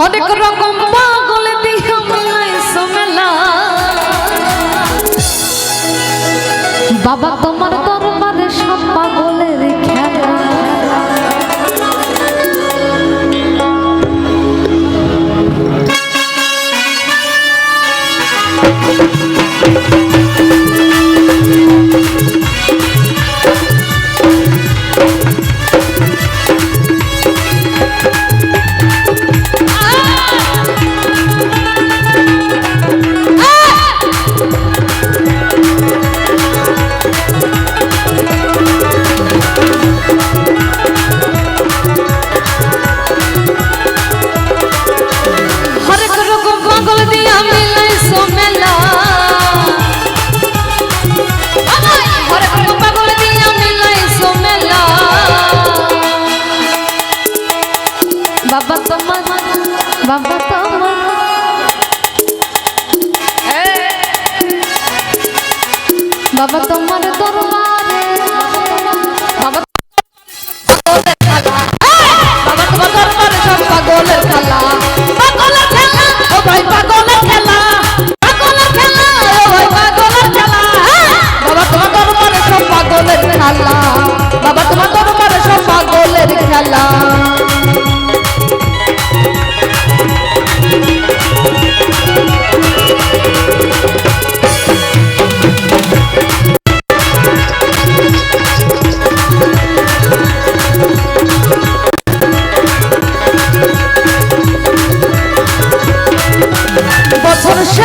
হরেক রকম পাগল দিহা মলাই সমেলা বাবা তোমার দরবারে সব পাগলের খেলা বাবা তোমার বাবা তোমার। বাবা তোমার দরবারে।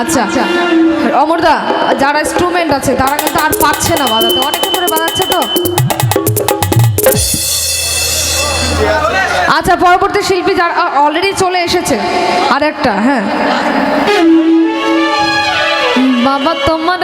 আচ্ছা। অমরদা যারা ইনস্ট্রুমেন্ট আছে, তারা কিন্তু আর পাচ্ছে না বাজাতে। অনেকক্ষণ ধরে বাজাচ্ছে তো? আচ্ছা পরবর্তী শিল্পী যারা অলরেডি চলে এসেছে। আর একটা হ্যাঁ। বাবা, তোমার